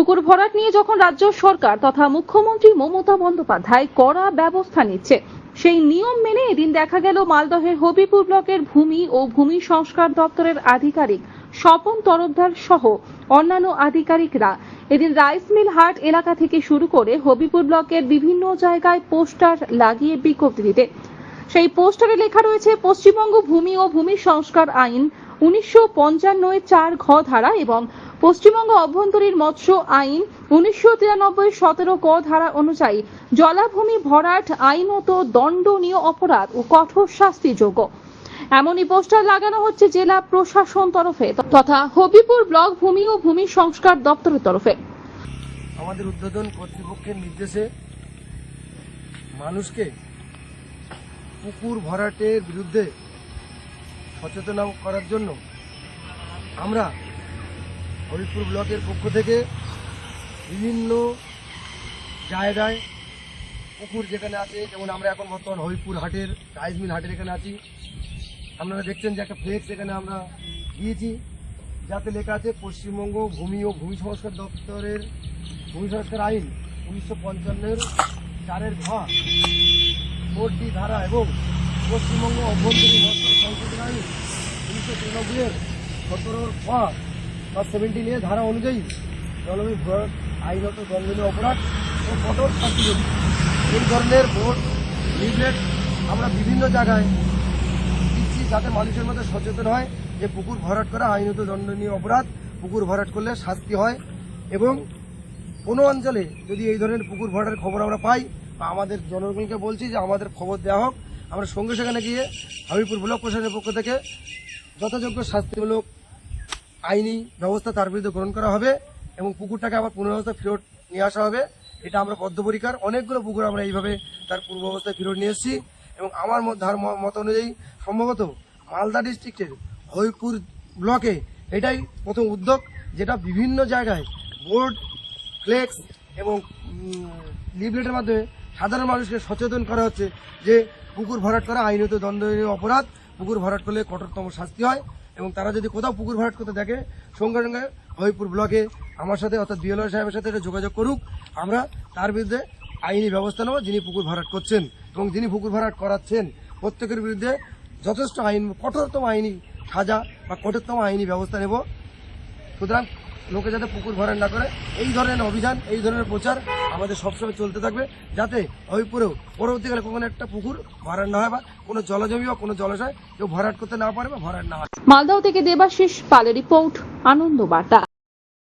পুকুর ভরাট নিয়ে যখন রাজ্য সরকার তথা মুখ্যমন্ত্রী মমতা বন্দ্যোপাধ্যায় কড়া ব্যবস্থা নিচ্ছে, সেই নিয়ম মেনে এদিন দেখা গেল মালদহের হবিপুর ব্লকের ভূমি ও ভূমি সংস্কার দপ্তরের আধিকারিক স্বপন তরফদার সহ অন্যান্য আধিকারিকরা। এদিন রাইস মিল হাট এলাকা থেকে শুরু করে হবিপুর ব্লকের বিভিন্ন জায়গায় পোস্টার লাগিয়ে বিজ্ঞপ্তি দিতে। সেই পোস্টারে লেখা রয়েছে, পশ্চিমবঙ্গ ভূমি ও ভূমি সংস্কার আইন উনিশশো পঞ্চান্ন চার ঘ ধারা এবং পশ্চিমবঙ্গ অভ্যন্তরীণ মৎস্য আইন উনিশশো তিরানব্বই সতেরো ক ধারা অনুযায়ী জলাভূমি ভরাট আইনত দণ্ডনীয় অপরাধ ও কঠোর শাস্তিযোগ্য। এমনই পোস্টার লাগানো হচ্ছে জেলা প্রশাসন তরফে তথা হবিপুর ব্লক ভূমি ও ভূমি সংস্কার দপ্তরের তরফে। আমাদের উদ্বোধন কর্তৃপক্ষের নির্দেশে মানুষকে পুকুর ভরাটের বিরুদ্ধে সচেতন করার জন্য আমরা হরিপুর ব্লকের পক্ষ থেকে বিভিন্ন জায়গায় পুকুর যেখানে আছে, যেমন আমরা এখন বর্তমান হরিপুর হাটের, রাইস মিল হাটের এখানে আছি। আপনারা দেখছেন যে একটা ফ্লেক্স এখানে আমরা দিয়েছি, যাতে লেখা আছে পশ্চিমবঙ্গ ভূমি ও ভূমি সংস্কার দপ্তরের ভূমি সংস্কার আইন উনিশশো পঞ্চান্নের চারের ঘ ফোরটি ধারা এবং পশ্চিমবঙ্গ অভ্যন্তরীণ সংশোধন আইন উনিশশো তিরানব্বইয়ের সতেরোর ঘ বা সেভেন্টিন এ ধারা অনুযায়ী জলবায়ু ভরাট আইনত দণ্ডনীয় অপরাধ ও কঠোর শাস্তিযোগ্য এই ধরনের বোর্ড লিফলেট আমরা বিভিন্ন জায়গায় দিচ্ছি যাতে মানুষের মধ্যে সচেতন হয় যে পুকুর ভরাট করা আইনত দণ্ডনীয় অপরাধ। পুকুর ভরাট করলে শাস্তি হয় এবং কোনো অঞ্চলে যদি এই ধরনের পুকুর ভরাটের খবর আমরা পাই, বা আমাদের জনগণকে বলছি যে আমাদের খবর দেওয়া হোক, আমরা সঙ্গে সেখানে গিয়ে হাবিপুর ব্লক প্রশাসনের পক্ষ থেকে যথাযোগ্য শাস্তিমূলক আইনি ব্যবস্থা তার বিরুদ্ধে গ্রহণ করা হবে এবং পুকুরটাকে আবার পুনরাবস্থা ফেরত নিয়ে আসা হবে। এটা আমরা বদ্ধপরিকার অনেকগুলো পুকুর আমরা এইভাবে তার পূর্ব অবস্থায় ফেরত নিয়ে এসেছি এবং আমার মত- ধার ম- মত অনুযায়ী সম্ভবত মালদা ডিস্ট্রিক্টের হরিপুর ব্লকে এটাই প্রথম উদ্যোগ যেটা বিভিন্ন জায়গায় বোর্ড, ফ্লেক্স এবং লিফলেটের মাধ্যমে সাধারণ মানুষকে সচেতন করা হচ্ছে যে পুকুর ভরাট করা আইনত দণ্ডনীয় অপরাধ। পুকুর ভরাট করলে কঠোরতম শাস্তি হয়। এবং তারা যদি কোথাও পুকুর ভরাট করতে দেখে, সঙ্গে সঙ্গে হরিপুর ব্লকে আমার সাথে অর্থাৎ বিএলআর সাহেবের সাথে এটা যোগাযোগ করুক, আমরা তার বিরুদ্ধে আইনি ব্যবস্থা নেব, যিনি পুকুর ভরাট করছেন। এবং যিনি পুকুর ভরাট করাচ্ছেন, প্রত্যেকের বিরুদ্ধে যথেষ্ট আইন, কঠোরতম আইনি সাজা বা কঠোরতম আইনি ব্যবস্থা নেব। সুতরাং লোকে যাতে পুকুর ভরাট না করে, এই ধরনের অভিযান, এই ধরনের প্রচার আমাদের সবসময় চলতে থাকবে, যাতে হরিপুরেও পরবর্তীকালে কখনো একটা পুকুর ভরাট না হয় বা কোনো জলজমি বা কোনো জলাশয় কেউ ভরাট করতে না পারে বা ভরাট না হয়। মালদহ থেকে দেবাশিস, পালের রিপোর্ট, আনন্দ বার্তা।